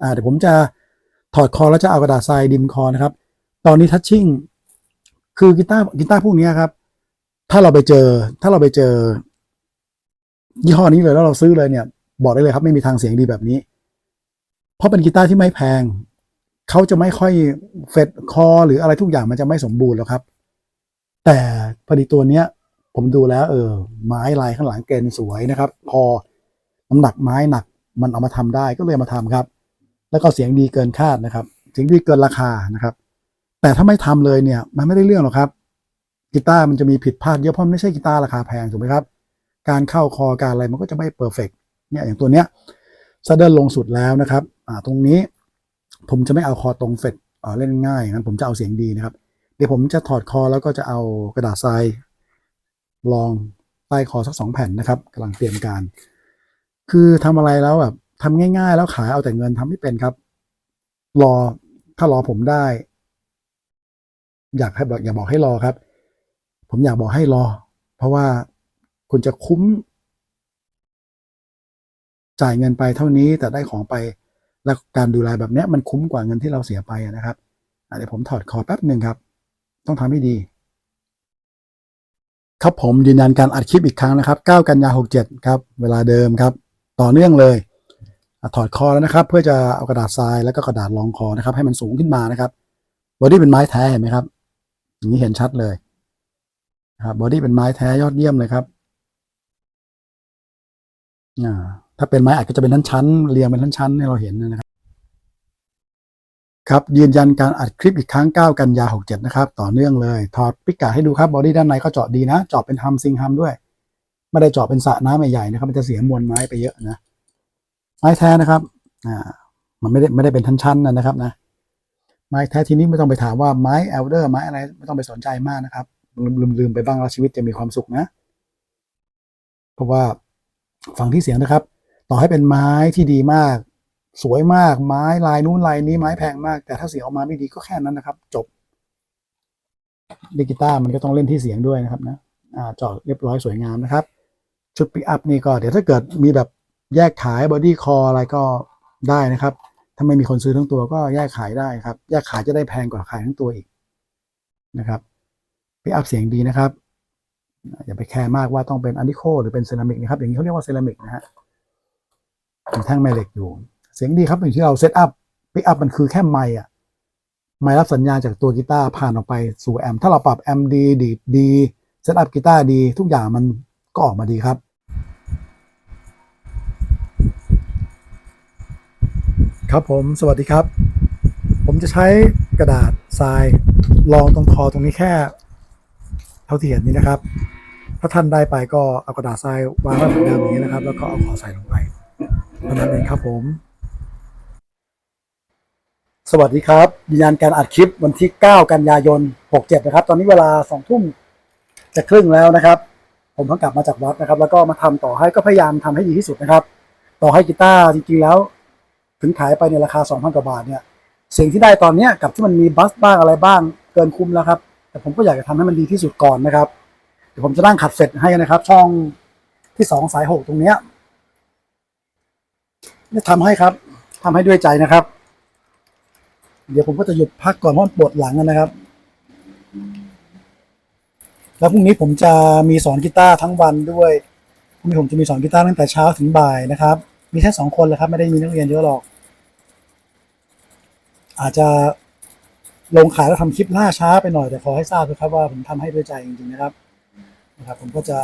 อ่าเดี๋ยวผมจะถอดคอแล้วจะเอากระดาษทรายดิมคอนะครับ ตอนนี้ทัชชิ่งคือกีตาร์กีตาร์พวกนี้ครับ ถ้าเราไปเจอ ถ้าเราไปเจอ ยี่ห้อนี้เลยแล้วเราซื้อเลยเนี่ย บอกได้เลยครับไม่มีทางเสียงดีแบบนี้ เพราะเป็นกีตาร์ที่ไม่แพงเขาจะไม่ค่อยเฟดคอ หรืออะไรทุกอย่างมันจะไม่สมบูรณ์แล้วครับ แต่พอดีตัวเนี้ย ผมดูแล้ว เออ ไม้ลายข้างหลังเกณฑ์สวยนะครับ พอน้ำหนักไม้หนักมันเอามาทำได้ก็เลยมาทำครับ แล้วก็เสียงดีเกินคาดนะครับ เสียงดีเกินราคานะครับ แต่ถ้าไม่ทำเลยเนี่ย มันไม่ได้เรื่องหรอกครับกีตาร์มันจะมีผิดพลาดเยอะเพราะมันไม่ใช่กีตาร์ราคาแพงถูกไหมครับ การเข้าคอการอะไรมันก็จะไม่เพอร์เฟกเนี่ยอย่างตัวเนี้ยซัดเดิลลงสุดแล้วนะครับอ่าตรงนี้ผมจะไม่เอาคอตรงเฟดอ่าเล่นง่ายงั้นผมจะเอาเสียงดีนะครับ เดี๋ยวผมจะถอดคอแล้วก็จะเอากระดาษทรายรองใต้คอสักสองแผ่นนะครับกำลังเตรียมการ คือทำอะไรแล้วแบบ ทำง่ายๆ แล้วขายเอาแต่เงินทำไม่เป็นครับ รอถ้ารอผมได้ อยากให้บอกอย่าบอกให้รอครับ ผมอยากบอกให้รอ เพราะว่าคุณจะคุ้ม จ่ายเงินไปเท่านี้แต่ได้ของไป แล้วการดูแลแบบนี้มันคุ้มกว่าเงินที่เราเสียไปนะครับเดี๋ยวผมถอดคอแป๊บหนึ่งครับ ต้องทำให้ดีครับผมยืนยันการอัดคลิปอีกครั้งนะครับ 9 กันยา 67 ครับ เวลาเดิมครับ ต่อเนื่องเลย ถอดคอแล้วนะครับ เพื่อจะเอากระดาษทรายแล้วก็กระดาษรองคอนะครับ ให้มันสูงขึ้นมานะครับบอดี้เป็นไม้แท้เห็นไหมครับอย่างนี้เห็นชัดเลยครับบอดี้เป็นไม้แท้ยอดเยี่ยมเลยครับถ้าเป็นไม้อัดก็จะเป็นชั้นๆเรียงเป็นชั้นๆให้เราเห็นนะครับ ครับยืนยันการอัดคลิปอีกครั้ง 9 กันยา 67 นะครับ ต่อเนื่องเลยถอดปิกาให้ดูครับบอดี้ด้านในก็เจาะดีนะเจาะเป็นฮัมซิงฮัมด้วย ไม่ได้เจาะเป็นสระน้ำใหญ่ๆนะครับ มันจะเสียมวลไม้ไปเยอะนะ ไม้แท้นะครับอ่ามันไม่ได้ไม่ได้เป็นชั้นๆนะครับนะไม้แท้ทีนี้ไม่ต้องไปถามว่าไม้เอลเดอร์ไม้อะไรไม่ต้องไปสนใจมากนะครับ ลืมลืมไปบ้างแล้วชีวิตจะมีความสุขนะ เพราะว่าฟังที่เสียงนะครับ ต่อให้เป็นไม้ที่ดีมาก สวยมากไม้ลายนู้นลายนี้ไม้แพงมาก แต่ถ้าเสียงออกมาไม่ดีก็แค่นั้นนะครับ จบดิกีตามันก็ต้องเล่นที่เสียงด้วยนะครับนะอ่าจาะเรียบร้อยสวยงามนะครับ ชุดปิกอัพนี่ก็เดี๋ยวถ้าเกิดมีแบบ แยกขายบอดี้คออะไรก็ได้นะครับ ถ้าไม่มีคนซื้อทั้งตัวก็แยกขายได้ครับ แยกขายจะได้แพงกว่าขายทั้งตัวอีกนะครับปิกอัพเสียงดีนะครับ อย่าไปแคร์มากว่าต้องเป็นอะนิโคหรือเป็นเซรามิกนะครับ อย่างนี้เขาเรียกว่าเซรามิกนะฮะมีแท่งแม่เหล็กอยู่ เสียงดีครับอย่างที่เราเซตอัพปิกอัพมันคือแค่ไมค์อะไมค์รับสัญญาณจากตัวกีตาร์ผ่านออกไปสู่แอมป์ถ้าเราปรับแอมป์ดีดีดีเซตอัพกีตาร์ดี ทุกอย่างมันก็ออกมาดีครับ ครับผม สวัสดีครับ ผมจะใช้กระดาษทรายรองตรงคอตรงนี้แค่ เท่าที่เห็นนี้นะครับ ถ้าท่านได้ไปก็เอากระดาษทรายวางไว้เหมือนเดิมอย่างนี้นะครับ แล้วก็เอาขอใส่ลงไปเท่านั้นเองครับผม สวัสดีครับยืนยันการอัดคลิปวันที่ 9 กันยายน 67 นะครับ ตอนนี้เวลา 2 ทุ่มจะครึ่งแล้วนะครับ ผมเพิ่งกลับมาจากวัดนะครับ แล้วก็มาทำต่อให้ก็พยายามทำให้ดีที่สุดนะครับ ต่อให้กีตาร์จริงๆแล้ว ถึงขายไปในราคา 2,000 กว่าบาทเนี่ยสิ่งที่ได้ตอนนี้กับที่มันมีบัสบ้างอะไรบ้างเกินคุ้มแล้วครับ แต่ผมก็อยากจะทำให้มันดีที่สุดก่อนนะครับ เดี๋ยวผมจะนั่งขัดเสร็จให้นะครับ ช่องที่สองสายหกตรงเนี้ยจะทำให้ครับทำให้ด้วยใจนะครับ เดี๋ยวผมก็จะหยุดพักก่อนเพราะปวดหลังนะครับ แล้วพรุ่งนี้ผมจะมีสอนกีตาร์ทั้งวันด้วยพรุ่งนี้ผมจะมีสอนกีตาร์ตั้งแต่เช้าถึงบ่ายนะครับ มีแค่สองคนเลยครับ ไม่ได้มีนักเรียนเยอะหรอก อาจจะลงขายแล้วทำคลิปล่าช้าไปหน่อยแต่ขอให้ทราบนะครับ ว่าผมทำให้ด้วยใจจริงๆนะครับนะครับ ผมก็จะ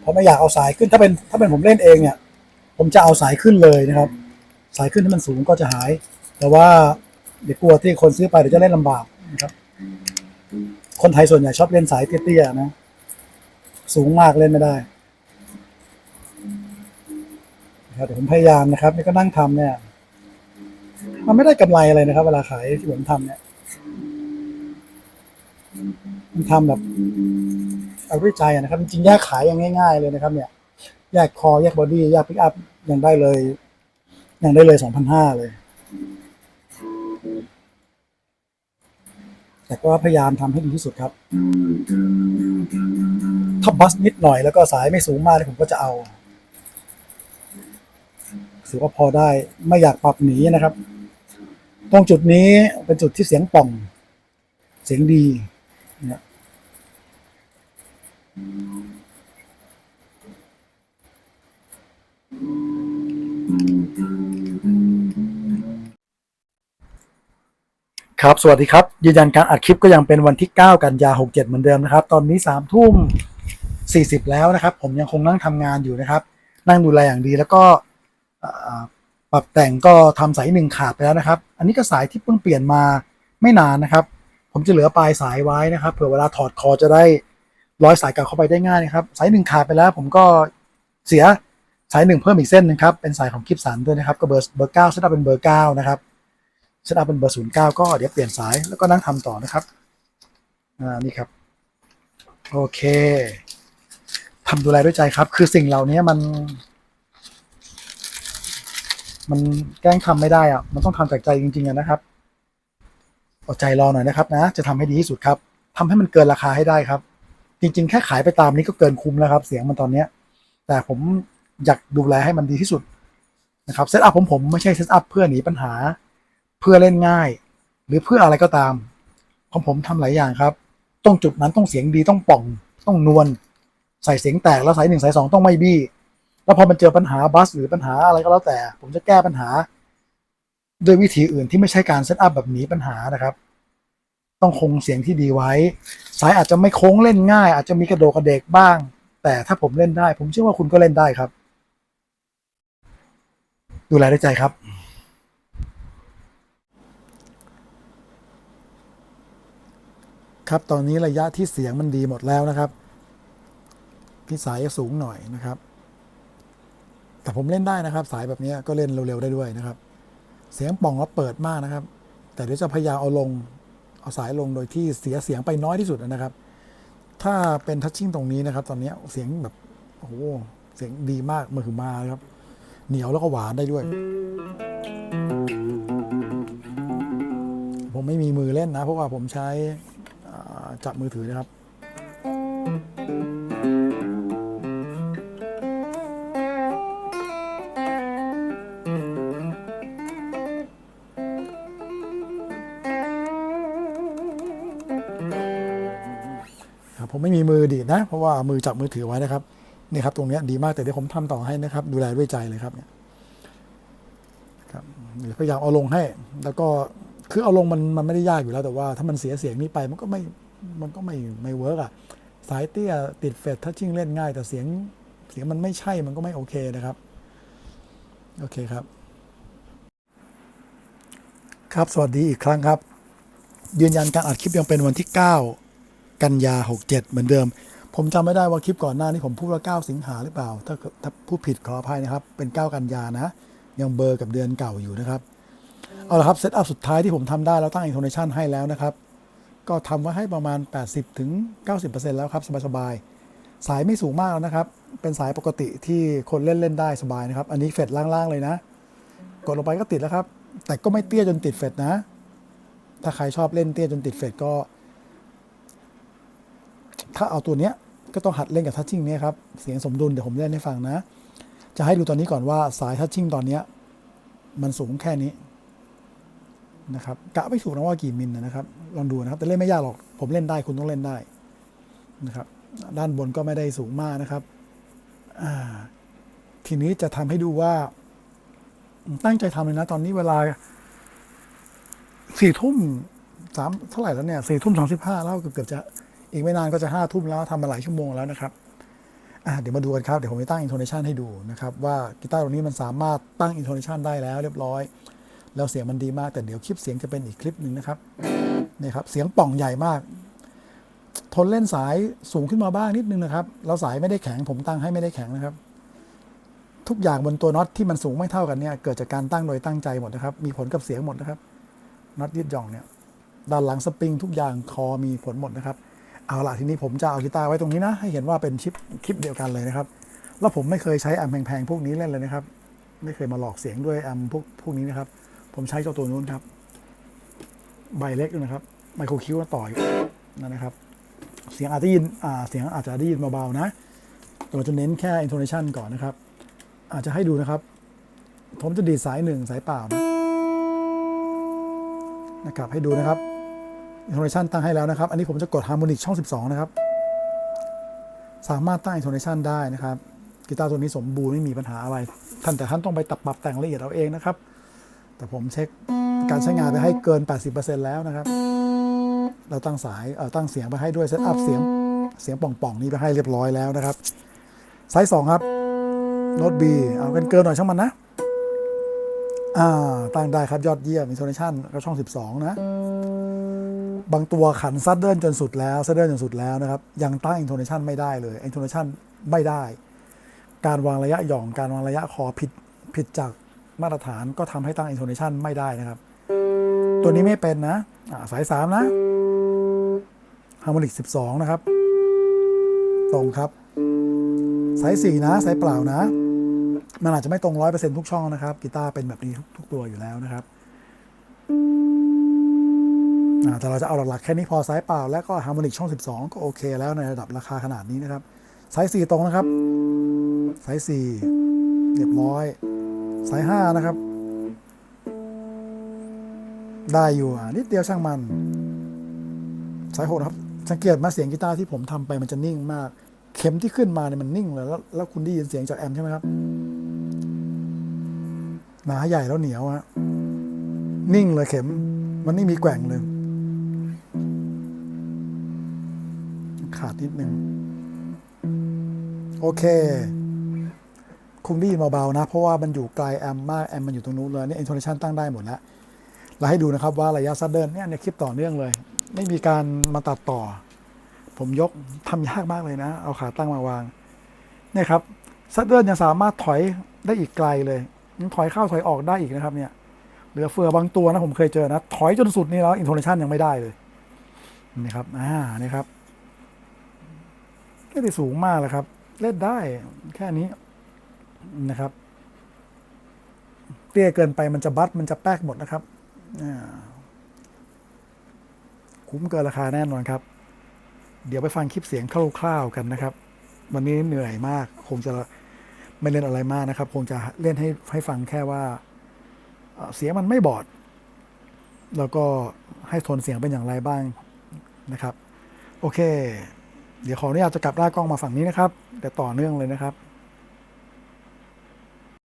เพราะไม่อยากเอาสายขึ้นถ้าเป็นถ้าเป็นผมเล่นเองเนี่ย ผมจะเอาสายขึ้นเลยนะครับ สายขึ้นที่มันสูงก็จะหาย แต่ว่าเดี๋ยวกลัวที่คนซื้อไปเดี๋ยวจะเล่นลำบากนะครับ คนไทยส่วนใหญ่ชอบเล่นสายเตี้ยๆนะ สูงมากเล่นไม่ได้ นะครับเดี๋ยวผมพยายามนะครับนี่ก็นั่งทำเนี่ย มันไม่ได้กำไรอะไรนะครับ เวลาขายที่ผมทำเนี่ย มันทำแบบเอาด้วยใจนะครับ จริงๆแยกขายยังง่าย ๆ เลยนะครับ เนี่ย แยกคอแยกบอดี้แยกปิกอัพยังได้เลยยังได้เลยสองพันห้าเลย แต่ก็พยายามทำให้ดีที่สุดครับ ถ้าบัสนิดหน่อยแล้วก็สายไม่สูงมากผมก็จะเอา ถือว่าพอได้ไม่อยากปรับหนีนะครับ ตรงจุดนี้เป็นจุดที่เสียงป่อง เสียงดีนี่ยครับ สวัสดีครับ ยืนยันการอัดคลิปก็ยังเป็นวันที่ 9 กันยา 67 เหมือนเดิมนะครับ ตอนนี้3ทุ่ม40 แล้วนะครับ ผมยังคงนั่งทำงานอยู่นะครับ นั่งดูแลอย่างดีแล้วก็ ปรับแต่งก็ทำสายหนึ่งขาดไปแล้วนะครับ อันนี้ก็สายที่เพิ่งเปลี่ยนมาไม่นานนะครับ ผมจะเหลือปลายสายไว้นะครับ เผื่อเวลาถอดคอจะได้ร้อยสายกลับเข้าไปได้ง่ายนะครับ สายหนึ่งขาดไปแล้ว ผมก็เสียสายหนึ่งเพิ่มอีกเส้นหนึงครับ เป็นสายของกิฟสันด้วยนะครับ ก็เบอร์เบอร์เก้าเซตอัพเป็นเบอร์เก้านะครับเซตอัพเป็นเบอร์ศูนย์เก้าก็เดี๋ยวเปลี่ยนสายแล้วก็นั่งทำต่อนะครับ อ่า นี่ครับ โอเคทำดูแลด้วยใจครับ คือสิ่งเหล่านี้มัน มันแกล้งทำไม่ได้อะมันต้องทำจากใจจริงๆนะครับอดใจรอหน่อยนะครับ นะ จะทำให้ดีที่สุดครับทำให้มันเกินราคาให้ได้ครับ จริง ๆ แค่ขายไปตามนี้ก็เกินคุ้มแล้วครับ เสียงมันตอนเนี้ย แต่ผมอยากดูแลให้มันดีที่สุดนะครับเซตอัพผมผมไม่ใช่เซตอัพเพื่อหนีปัญหา เพื่อเล่นง่าย หรือเพื่ออะไรก็ตามของผมทำหลายอย่างครับ ต้องจุดนั้นต้องเสียงดีต้องป่อง ต้องนวลใส่เสียงแตกแล้วสายหนึ่งสายสองต้องไม่บี้ แล้วพอมันเจอปัญหาบัสหรือปัญหาอะไรก็แล้วแต่ ผมจะแก้ปัญหาด้วยวิธีอื่นที่ไม่ใช่การเซตอัพแบบหนีปัญหานะครับ ต้องคงเสียงที่ดีไว้ สายอาจจะไม่โค้งเล่นง่าย อาจจะมีกระโดดกระเดกบ้าง แต่ถ้าผมเล่นได้ ผมเชื่อว่าคุณก็เล่นได้ครับ ดูแลด้วยใจครับครับ ตอนนี้ระยะที่เสียงมันดีหมดแล้วนะครับ พี่สายสูงหน่อยนะครับ แต่ผมเล่นได้นะครับ สายแบบนี้ก็เล่นเร็วๆได้ด้วยนะครับ เสียงป่องแล้วเปิดมากนะครับ แต่เดี๋ยวจะพยายามเอาลงเอาสายลงโดยที่เสียเสียงไปน้อยที่สุดนะครับ ถ้าเป็นทัชชิ่งตรงนี้นะครับ ตอนนี้เสียงแบบโอ้โหเสียงดีมากมือถือมาครับ เหนียวแล้วก็หวานได้ด้วย ผมไม่มีมือเล่นนะ เพราะว่าผมใช้จับมือถือนะครับ ผมไม่มีมือดีดนะ เพราะว่ามือจับมือถือไว้นะครับนี่ครับตรงนี้ดีมากแต่เดี๋ยวผมทำต่อให้นะครับ ดูแลด้วยใจเลยครับเนี่ยครับพยายามเอาลงให้ แล้วก็คือเอาลงมันมันไม่ได้ยากอยู่แล้วแต่ว่า ถ้ามันเสียเสียงนี้ไปมันก็ไม่มันก็ไม่ไม่เวิร์กอะสายเตี้ยติดเฟดถ้าชิ่งเล่นง่าย แต่เสียงเสียงมันไม่ใช่มันก็ไม่โอเคนะครับ โอเคครับ ครับสวัสดีอีกครั้งครับ ยืนยันการอัดคลิปยังเป็นวันที่ 9 กันยา 67 เหมือนเดิม ผมจำไม่ได้ว่าคลิปก่อนหน้านี้ผมพูดว่า 9 สิงหาหรือเปล่า ถ้าถ้าพูดผิดขออภัยนะครับ เป็น 9 กันยานะ ยังเบอร์กับเดือนเก่าอยู่นะครับ เอาละครับเซตอัพสุดท้ายที่ผมทำได้แล้วตั้งอินโทเนชันให้แล้วนะครับ ก็ทำไว้ให้ประมาณ 80ถึง90%แล้วครับสบายๆสายไม่สูงมากแล้วนะครับ เป็นสายปกติที่คนเล่นเล่นได้สบายนะครับ อันนี้เฟดล่างๆเลยนะ กดลงไปก็ติดแล้วครับ แต่ก็ไม่เตี้ยจนติดเฟดนะ ถ้าใครชอบเล่นเตี้ยจนติดเฟดก็ ถ้าเอาตัวเนี้ยก็ต้องหัดเล่นกับทัชชิ่งนี้ยครับ เสียงสมดุลเดี๋ยวผมเล่นให้ฟังนะ จะให้ดูตอนนี้ก่อนว่าสายทัชชิ่งตอนเนี้ยมันสูงแค่นี้นะครับกะไม่ถูกนะว่ากี่มิลนะครับ ลองดูนะครับ แต่เล่นไม่ยากหรอก ผมเล่นได้คุณต้องเล่นได้นะครับ ด้านบนก็ไม่ได้สูงมากนะครับ ทีนี้จะทำให้ดูว่า ตั้งใจทำเลยนะ ตอนนี้เวลาสี่ทุ่มสามเท่าไหร่แล้วเนี่ยสี่ทุ่มสามสิบห้าแล้วเกือบจะ อีกไม่นานก็จะห้าทุ่มแล้วทำมาหลายชั่วโมงแล้วนะครับเดี๋ยวมาดูกันครับ เดี๋ยวผมจะตั้งอินโทเนชันให้ดูนะครับ ว่ากีตาร์ตัวนี้มันสามารถตั้งอินโทเนชันได้แล้วเรียบร้อย แล้วเสียงมันดีมาก แต่เดี๋ยวคลิปเสียงจะเป็นอีกคลิปหนึ่งนะครับนี่ครับ เสียงป่องใหญ่มาก ทนเล่นสายสูงขึ้นมาบ้างนิดนึงนะครับแล้วสายไม่ได้แข็งผมตั้งให้ไม่ได้แข็งนะครับ ทุกอย่างบนตัวน็อตที่มันสูงไม่เท่ากันเนี่ยเกิดจากการตั้งโดยตั้งใจหมดนะครับ มีผลกับเสียงหมดนะครับน็อตยืดหย่องเนี่ยด้านหลังสปริงทุกอย่างคอมีผลหมดนะครับ เอาละทีนี้ผมจะเอากีตาร์ไว้ตรงนี้นะ ให้เห็นว่าเป็นชิปคลิปเดียวกันเลยนะครับ แล้วผมไม่เคยใช้แอมแพงๆพวกนี้เล่นเลยนะครับ ไม่เคยมาหลอกเสียงด้วยแอมพวกพวกนี้นะครับ ผมใช้เจ้าตัวนู้นครับ ใบเล็กด้วยนะครับไมโครคิวต่ออยู่นั่นนะครับ เสียงอาจจะได้ยินอ่าเสียงอาจจะได้ยินเบาๆนะแต่เราจะเน้นแค่ intonation ก่อนนะครับ อาจจะให้ดูนะครับ ผมจะดีดสายหนึ่งสายเปล่านะนะครับ ให้ดูนะครับ intonation ตั้งให้แล้วนะครับ อันนี้ผมจะกด harmonic ช่อง 12 นะครับ สามารถตั้ง intonation ได้นะครับ กีตาร์ตัวนี้สมบูรณ์ไม่มีปัญหาอะไร ท่านแต่ท่านต้องไปตัดปรับแต่งละเอียดเอาเองนะครับ แต่ผมเช็คการใช้งานไปให้เกิน 80%แล้วนะครับ เราตั้งสายเออตั้งเสียงไปให้ด้วยเซตอัพเสียงเสียงป่องๆนี้ไปให้เรียบร้อยแล้วนะครับไซส์สองครับโน้ต B เอากันเกินหน่อยช่างมันนะอ่าตั้งได้ครับยอดเยี่ยมอินโทเนชันก็ช่อง 12 นะ บางตัวขันซัดเดิลจนสุดแล้วซัดเดิลจนสุดแล้วนะครับ ยังตั้งอินโทเนชันไม่ได้เลยอินโทเนชันไม่ได้ การวางระยะหย่อง การวางระยะคอผิดผิดจากมาตรฐานก็ทำให้ตั้งอินโทเนชันไม่ได้นะครับ ตัวนี้ไม่เป็นนะอ่าสาย3นะฮาร์โมนิก12นะครับ ตรงครับ สาย4นะ สายเปล่านะ มันอาจจะไม่ตรง100%ทุกช่องนะครับกีตาร์เป็นแบบนี้ทุกตัวอยู่แล้วนะครับ แต่เราจะเอาหลักๆแค่นี้พอสายเปล่า และก็ฮาร์โมนิกช่อง 12 ก็โอเคแล้วในระดับราคาขนาดนี้นะครับ สาย 4 ตรงนะครับ สาย 4 เรียบร้อย สาย 5 นะครับ ได้อยู่อะนิดเดียวช่างมัน สายหกนะครับ สังเกตมาเสียงกีตาร์ที่ผมทำไปมันจะนิ่งมาก เข็มที่ขึ้นมาเนี่ยมันนิ่งเลยแล้วแล้วคุณได้ยินเสียงจากแอมใช่ไหมครับหนาใหญ่แล้วเหนียวฮะนิ่งเลยเข็มมันไม่มีแกว่งเลย ขาดนิดนึง โอเค คุณได้ยินเบาๆนะ เพราะว่ามันอยู่ไกลแอมมาก แอมมันอยู่ตรงนู้นเลยนี่อินโทเนชันตั้งได้หมดแล้วเราให้ดูนะครับว่าระยะซัดเดินเนี่ยในคลิปต่อเนื่องเลย ไม่มีการมาตัดต่อ ผมยกทำยากมากเลยนะ เอาขาตั้งมาวางเนี่ยครับซัดเดินยังสามารถถอยได้อีกไกลเลยยังถอยเข้าถอยออกได้อีกนะครับเนี่ยเหลือเฟือบางตัวนะผมเคยเจอนะ ถอยจนสุดนี่แล้วอินโทเนชันยังไม่ได้เลยนี่ครับอ่านี่ครับ ไม่ได้สูงมากเลยครับ เล่นได้แค่นี้นะครับ เตี้ยเกินไปมันจะบัดมันจะแป๊กหมดนะครับคุ้มเกินราคาแน่นอนครับ เดี๋ยวไปฟังคลิปเสียงคร่าวๆกันนะครับ วันนี้เหนื่อยมาก คงจะไม่เล่นอะไรมากนะครับ คงจะเล่นให้ให้ฟังแค่ว่าเอ่อเสียงมันไม่บอด แล้วก็ให้โทนเสียงเป็นอย่างไรบ้างนะครับ โอเค เดี๋ยวขออนุญาตจะกลับหน้ากล้องมาฝั่งนี้นะครับ แต่ต่อเนื่องเลยนะครับ